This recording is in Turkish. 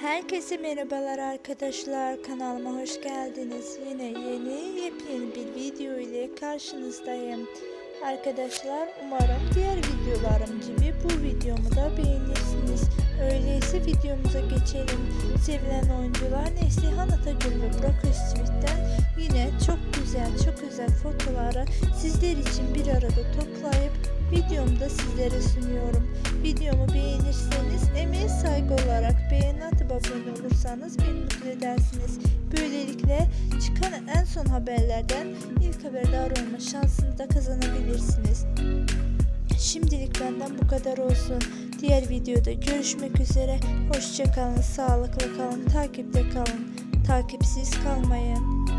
Herkese merhabalar arkadaşlar kanalıma hoş geldiniz. Yine yeni yepyeni bir video ile karşınızdayım. Arkadaşlar umarım diğer videolarım gibi bu videomu da beğenirsiniz. Öyleyse videomuza geçelim. Sevilen oyuncular Neslihan Atagül ve Burak Özçivit'ten yine çok güzel çok özel fotoğrafları sizler için bir arada toplayıp videomda sizlere sunuyorum. Videomu beğenirseniz emeğe saygı olarak beğeni atıp abone olursanız beni mutlu edersiniz. Böylelikle çıkan en son haberlerden ilk haberdar olma şansını da kazanabilirsiniz. Şimdilik benden bu kadar olsun. Diğer videoda görüşmek üzere. Hoşçakalın, sağlıklı kalın, takipte kalın. Takipsiz kalmayın.